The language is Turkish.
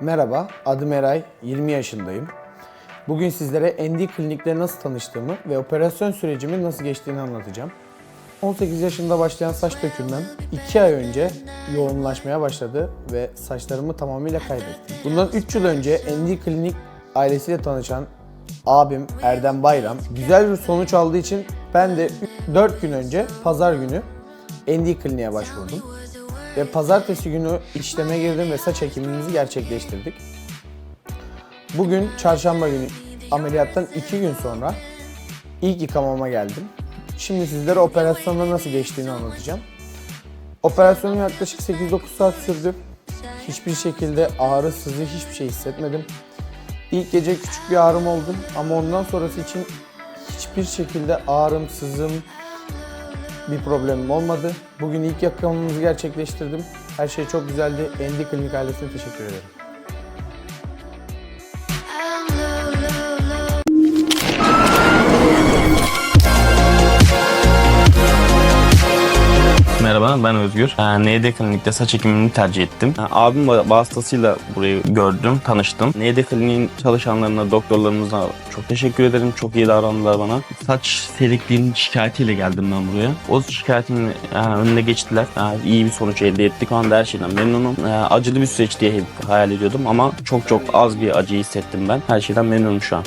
Merhaba, adım Eray, 20 yaşındayım. Bugün sizlere ND klinikle nasıl tanıştığımı ve operasyon sürecimin nasıl geçtiğini anlatacağım. 18 yaşında başlayan saç dökülmem 2 ay önce yoğunlaşmaya başladı ve saçlarımı tamamıyla kaybettim. Bundan 3 yıl önce ND klinik ailesiyle tanışan abim Erdem Bayram güzel bir sonuç aldığı için ben de 4 gün önce pazar günü ND kliniğe başvurdum. Ve pazartesi günü işleme girdim ve saç ekimimizi gerçekleştirdik. Bugün çarşamba günü ameliyattan 2 gün sonra ilk yıkamama geldim. Şimdi sizlere operasyonda nasıl geçtiğini anlatacağım. Operasyonum yaklaşık 8-9 saat sürdü. Hiçbir şekilde ağrı, sızı, hiçbir şey hissetmedim. İlk gece küçük bir ağrım oldu ama ondan sonrası için hiçbir şekilde ağrım, sızım, bir problemim olmadı. Bugün ilk yakamamızı gerçekleştirdim. Her şey çok güzeldi. Endi Klinik ailesine teşekkür ederim. Merhaba ben Özgür. Ee, ND Klinik'te saç ekimini tercih ettim. Ee, Abim va- vasıtasıyla burayı gördüm, tanıştım. ND Klinik'in çalışanlarına, doktorlarımıza çok teşekkür ederim. Çok iyi davrandılar bana. Saç seyrekliğinin şikayetiyle geldim ben buraya. O şikayetin e, önüne geçtiler. E, iyi bir sonuç elde ettik. Şu anda her şeyden memnunum. E, acılı bir süreç diye hep hayal ediyordum ama çok çok az bir acı hissettim ben. Her şeyden memnunum şu an.